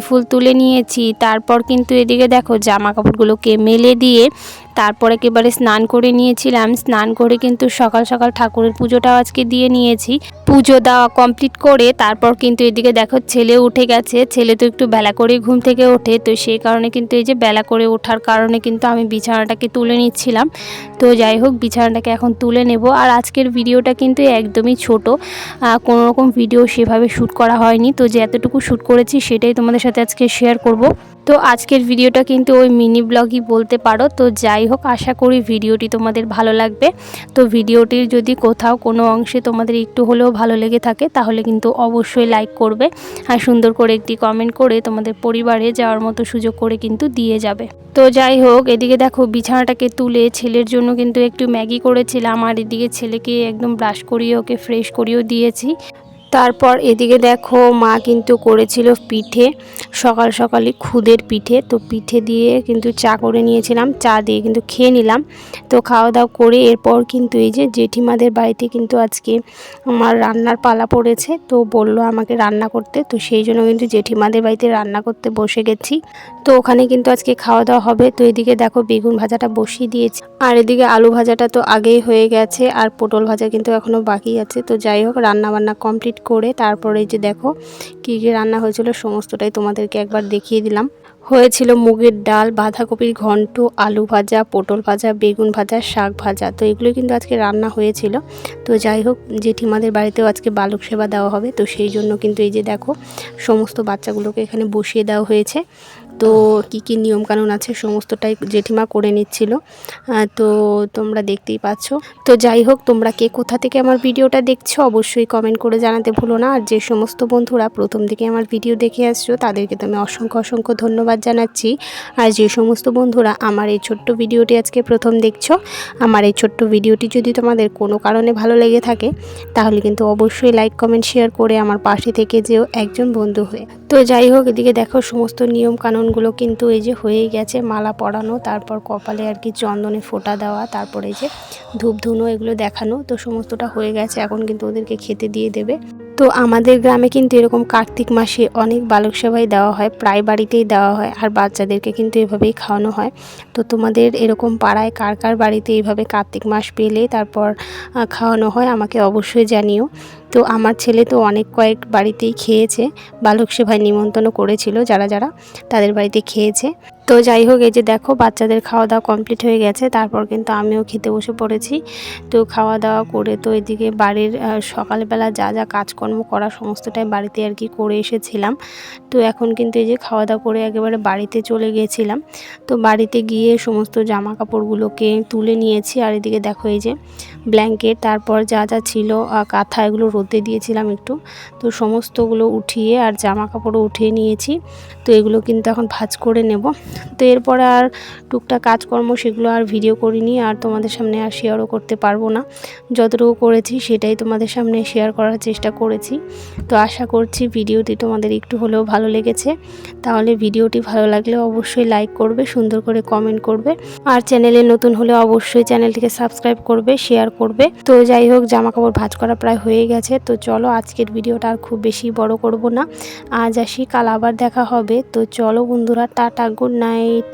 ফুল তুলে নিয়েছি। তারপর কিন্তু এদিকে দেখো জামা কাপড়গুলোকে মেলে দিয়ে তারপর একেবারে স্নান করে নিয়েছিলাম। স্নান করে কিন্তু সকাল সকাল ঠাকুরের পুজোটাও আজকে দিয়ে নিয়েছি। পুজো দেওয়া কমপ্লিট করে তারপর কিন্তু এদিকে দেখো ছেলে উঠে গেছে। ছেলে তো একটু বেলা করে ঘুম থেকে ওঠে। তো সেই কারণে কিন্তু এই যে বেলা করে ওঠার কারণে কিন্তু আমি বিছানাটাকে তুলে নিচ্ছিলাম। তো যাই হোক, বিছানাটাকে এখন তুলে নেব। আর আজকের ভিডিওটা কিন্তু একদমই ছোট। কোনো রকম ভিডিও সেভাবে শ্যুট করা হয়নি। তো যে এতটুকু শ্যুট করেছি সেটাই তোমাদের সাথে আজকে শেয়ার করব। তো আজকের ভিডিওটা কিন্তু ওই মিনি ব্লগই বলতে পারো। তো যাই হোক, আশা করি ভিডিওটি তোমাদের ভালো লাগবে। তো ভিডিওটির যদি কোথাও কোনো অংশে তোমাদের একটু হলেও ভালো লেগে থাকে, তাহলে কিন্তু অবশ্যই লাইক করবে আর সুন্দর করে একটি কমেন্ট করে তোমাদের পরিবারে যাওয়ার মতো সুযোগ করে কিন্তু দিয়ে যাবে। তো যাই হোক, এদিকে দেখো বিছানাটাকে তুলে ছেলের জন্য কিন্তু একটু ম্যাগি করেছিলাম আর এদিকে ছেলেকে একদম ব্রাশ করিয়ে ওকে ফ্রেশ করিয়েও দিয়েছি। তারপর এদিকে দেখো মা কিন্তু করেছিল পিঠে, সকাল সকালে খুদের পিঠে। তো পিঠে দিয়ে কিন্তু চা করে নিয়েছিলাম, চা দিয়ে কিন্তু খেয়ে নিলাম। তো খাওয়া দাওয়া করে এরপর কিন্তু এই যে জেঠিমাদের বাড়িতে কিন্তু আজকে আমার রান্নার পালা পড়েছে। তো বলল আমাকে রান্না করতে, তো সেই জন্য কিন্তু জেঠিমাদের বাড়িতে রান্না করতে বসে গেছি। তো ওখানে কিন্তু আজকে খাওয়া দাওয়া হবে। তো এদিকে দেখো বেগুন ভাজাটা বসিয়ে দিয়েছি। আর এদিকে আলু ভাজাটা তো আগেই হয়ে গেছে, আর পটল ভাজা কিন্তু এখনও বাকি আছে। তো যাই হোক রান্না বান্না কমপ্লিট করে তারপরে যে দেখো কী কী রান্না হয়েছিল সমস্তটাই তোমাদেরকে একবার দেখিয়ে দিলাম। হয়েছিল মুগের ডাল, বাঁধাকপির ঘন্ট, আলু ভাজা, পটল ভাজা, বেগুন ভাজা, শাক ভাজা। তো এগুলো কিন্তু আজকে রান্না হয়েছিল। তো যাই হোক, জেঠিমাদের বাড়িতেও আজকে বালক সেবা দেওয়া হবে। তো সেই জন্য কিন্তু এই যে দেখো, সমস্ত বাচ্চাগুলোকে এখানে বসিয়ে দেওয়া হয়েছে। তো কী কী নিয়মকানুন আছে সমস্তটাই জেঠিমা করে নিচ্ছিল। তো তোমরা দেখতেই পাচ্ছ। তো যাই হোক, তোমরা কে কোথা থেকে আমার ভিডিওটা দেখছ অবশ্যই কমেন্ট করে জানাতে ভুলো না। আর যে সমস্ত বন্ধুরা প্রথম থেকে আমার ভিডিও দেখে আসছো, তাদেরকে তো আমি অসংখ্য অসংখ্য ধন্যবাদ জানাচ্ছি। আর যে সমস্ত বন্ধুরা আমার এই ছোট্ট ভিডিওটি আজকে প্রথম দেখছ, আমার এই ছোট্ট ভিডিওটি যদি তোমাদের কোনো কারণে ভালো লেগে থাকে, তাহলে কিন্তু অবশ্যই লাইক কমেন্ট শেয়ার করে আমার পাশে থেকে যেও একজন বন্ধু হয়ে। তো যাই হোক, এদিকে দেখো সমস্ত নিয়ম কানুনগুলো কিন্তু এই যে হয়েই গেছে, মালা পরানো, তারপর কপালে আর কি চন্দনে ফোটা দেওয়া, তারপরে যে ধূপ ধুনো এগুলো দেখানো, তো সমস্তটা হয়ে গেছে, এখন কিন্তু ওদেরকে খেতে দিয়ে দেবে। তো আমাদের গ্রামে কিন্তু এরকম কার্তিক মাসে অনেক বালক সেবাই দেওয়া হয়, প্রায় বাড়িতেই দেওয়া হয় আর বাচ্চাদেরকে কিন্তু এভাবেই খাওয়ানো হয়। তো তোমাদের এরকম পাড়ায় কার কার বাড়িতে এইভাবে কার্তিক মাস পেলে তারপর খাওয়ানো হয় আমাকে অবশ্যই জানিও। তো আমার ছেলে তো অনেক কয়েক বাড়িতেই খেয়েছে, বালক সেবায় নিমন্ত্রণ করেছিল যারা যারা তাদের বাড়িতে খেয়েছে। তো যাই হোক, এই যে দেখো, বাচ্চাদের খাওয়া দাওয়া কমপ্লিট হয়ে গেছে। তারপর কিন্তু আমিও খেতে বসে পড়েছি। তো খাওয়া দাওয়া করে তো এদিকে বাড়ির সকালবেলা যা যা কাজকর্ম করা সমস্তটাই বাড়িতে আর কি করে এসেছিলাম। তো এখন কিন্তু এই যে খাওয়া দাওয়া করে একেবারে বাড়িতে চলে গিয়েছিলাম তো বাড়িতে গিয়ে সমস্ত জামা কাপড়গুলোকে তুলে নিয়েছি। আর এদিকে দেখো, এই যে ব্ল্যাঙ্কেট তারপর যা যা ছিল কাঁথা, এগুলো রোদে দিয়েছিলাম একটু। তো সমস্তগুলো উঠিয়ে আর জামা কাপড়ও উঠিয়ে নিয়েছি। তো এগুলো কিন্তু এখন ভাজ করে নেব। তো এরপরে আর টুকটাক কাজকর্ম সেগুলো আর ভিডিও করিনি, আর তোমাদের সামনে আর শেয়ারও করতে পারব না। যতটুকু করেছি সেটাই তোমাদের সামনে শেয়ার করার চেষ্টা করেছি। তো আশা করছি ভিডিওটি তোমাদের একটু হলেও ভালো লেগেছে। তাহলে ভিডিওটি ভালো লাগলে অবশ্যই লাইক করবে, সুন্দর করে কমেন্ট করবে। আর চ্যানেলে নতুন হলে অবশ্যই চ্যানেলটিকে সাবস্ক্রাইব করবে শেয়ার করবে। তো যাই হোক জামা কাপড় ভাঁজ করা প্রায় হয়ে গেছে। তো চলো আজকের ভিডিওটা আর খুব বেশি বড় করব না। আজ আসি, কাল আবার দেখা হবে। তো চলো বন্ধুরা, টাটা গুড নাইট